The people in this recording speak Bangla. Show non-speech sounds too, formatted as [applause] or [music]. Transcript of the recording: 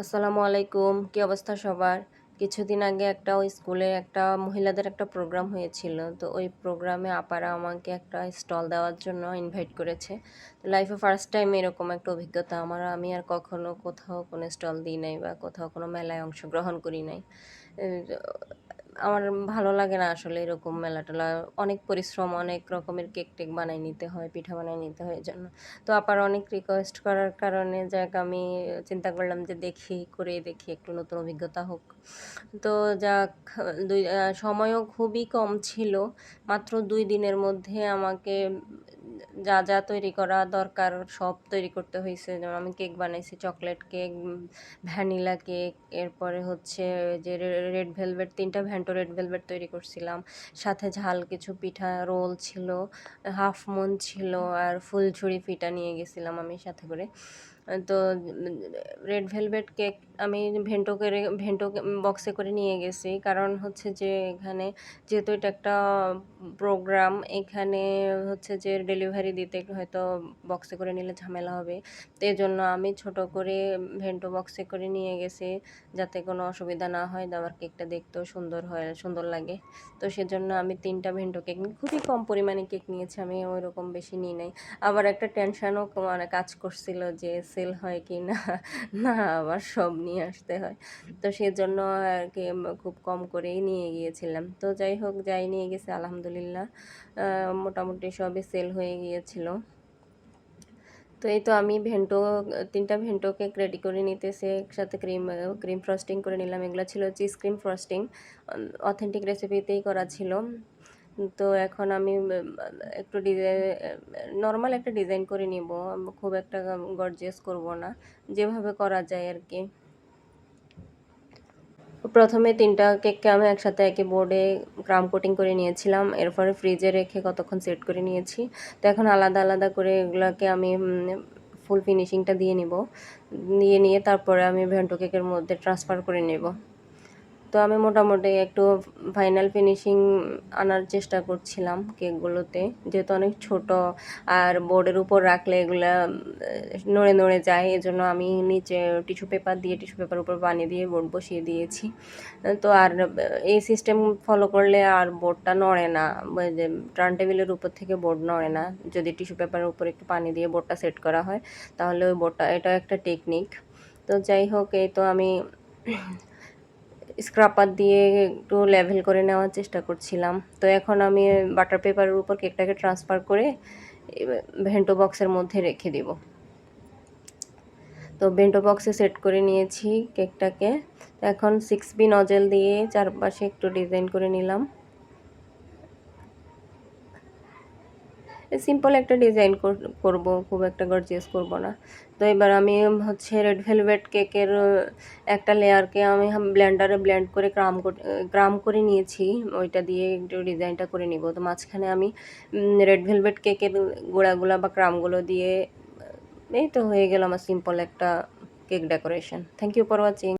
আসসালামু আলাইকুম। কি অবস্থা সবার? কিছুদিন আগে একটা ওই স্কুলে একটা মহিলাদের একটা প্রোগ্রাম হয়েছিল। তো ওই প্রোগ্রামে আপারা আমাকে একটা স্টল দেওয়ার জন্য ইনভাইট করেছে। লাইফে ফার্স্ট টাইম এরকম একটা অভিজ্ঞতা। আমার, আমি আর কখনো কোথাও কোনো স্টল দিই নাই বা কোথাও কোনো মেলায় অংশগ্রহণ করি নাই। আমার ভালো লাগে না আসলে এরকম মেলা টেলা অনেক পরিশ্রম, অনেক রকমের কেক টেক বানাই নিতে হয়, পিঠা বানাই নিতে হয় জন্য। তো আপার অনেক রিকোয়েস্ট করার কারণে যাক আমি চিন্তা করলাম যে দেখি, করে দেখি, একটু নতুন অভিজ্ঞতা হোক। তো যাক, দুই সময়ও খুবই কম ছিল। মাত্র দুই দিনের মধ্যে আমাকে যা যা তৈরি করা দরকার, সব তৈরি করতে হয়েছে যেমন আমি কেক বানাইছি, চকলেট কেক, ভ্যানিলা কেক, এরপরে হচ্ছে যে রেড ভেলভেট, তিনটা ভ্যান্টো রেড ভেলভেট তৈরি করছিলাম। সাথে ঝাল কিছু পিঠা রোল ছিল হাফ মুন ছিল, আর ফুলঝুরি পিঠা নিয়ে গেছিলাম আমি সাথে করে। তো রেড ভেলভেট কেক আমি ভেন্টো করে ভেন্টো বক্সে করে নিয়ে গেছি। কারণ হচ্ছে যে এখানে যেহেতু এটা একটা প্রোগ্রাম, এখানে হচ্ছে যে ডেলিভারি দিতে হয়তো বক্সে করে নিলে ঝামেলা হবে। তো এই জন্য আমি ছোট করে ভেন্টো বক্সে করে নিয়ে গেছি যাতে কোনো অসুবিধা না হয় দাবার কেকটা দেখতেও সুন্দর হয়, সুন্দর লাগে। তো সেজন্য আমি তিনটা ভেন্টো কেক খুবই কম পরিমাণে কেক নিয়েছি, আমি ওই রকম বেশি নিই নাই। আবার একটা টেনশনও মানে কাজ করছিল যে সেল হয় কি না [laughs] না আবার সব নিয়ে আসতে হয়। তো সেজন্য আর কি খুব কম করেই নিয়ে গিয়েছিলাম। তো যাই হোক, যাই নিয়ে গেছে আলহামদুলিল্লাহ। মোটামুটি সবই সেল হয়ে গিয়েছিল। তো এই তো আমি ভেন্টো, তিনটা ভেন্টো কেক রেডি করে নিতেছি, একসাথে ক্রিম ক্রিম ফ্রস্টিং করে নিলাম। এগুলো ছিল চিজ ক্রিম ফ্রস্টিং অথেন্টিক রেসিপিতেই করা ছিল। তো এখন আমি একটু ডিজাইন নর্মাল একটা ডিজাইন করে নিব। খুব একটা গর্জিয়াস করব না, যেভাবে করা যায় আর কি। প্রথমে তিনটা কেককে আমি একসাথে একই বোর্ডে ক্রাম কোটিং করে নিয়েছিলাম, এরপরে ফ্রিজে রেখে কতক্ষণ সেট করে নিয়েছি। তো এখন আলাদা আলাদা করে এগুলোকে আমি ফুল ফিনিশিংটা দিয়ে নিব। দিয়ে নিয়ে তারপরে আমি ভেন্টো কেকের মধ্যে ট্রান্সফার করে নেব। তো আমি মোটামুটি একটু ফাইনাল ফিনিশিং আনার চেষ্টা করছিলাম কেকগুলোতে। যেহেতু অনেক ছোট আর বোর্ডের উপর রাখলে এগুলা নড়ে নড়ে যায়, এজন্য আমি নিচে টিস্যু পেপার দিয়ে টিস্যু পেপার উপর বানিয়ে দিয়ে বোর্ড বসিয়ে দিয়েছি। তো আর এই সিস্টেম ফলো করলে আর বোর্ডটা নড়ে না। যে টার্ন টেবিলের উপর থেকে বোর্ড নড়ে না। যদি টিস্যু পেপারের উপর একটু পানি দিয়ে বোর্ডটা সেট করা হয়, তাহলে ওই বোর্ডটা এটা একটা টেকনিক তো যাই হোক, এই তো আমি স্ক্রাপার দিয়ে একটু লেভেল করে নেওয়ার চেষ্টা করছিলাম। তো এখন আমি বাটার পেপারের উপর কেকটাকে ট্রান্সফার করে ভেন্টো বক্সের মধ্যে রেখে দিব। তো ভেন্টো বক্সে সেট করে নিয়েছি কেকটাকে এখন সিক্স বি নজেল দিয়ে চারপাশে একটু ডিজাইন করে নিলাম। সিম্পল একটা ডিজাইন করব, খুব একটা গর্জিয়াস করব না। তো এবার আমি হচ্ছে রেড ভেলভেট কেকের একটা লেয়ারকে আমি ব্লেন্ডারে ব্লেন্ড করে ক্রাম ক্রাম করে নিয়েছি। ওইটা দিয়ে একটু ডিজাইনটা করে নিব। তো মাঝখানে আমি রেড ভেলভেট কেকের গোড়াগুলো বা ক্রামগুলো দিয়ে, এই তো হয়ে গেল আমার সিম্পল একটা cake decoration thank you for watching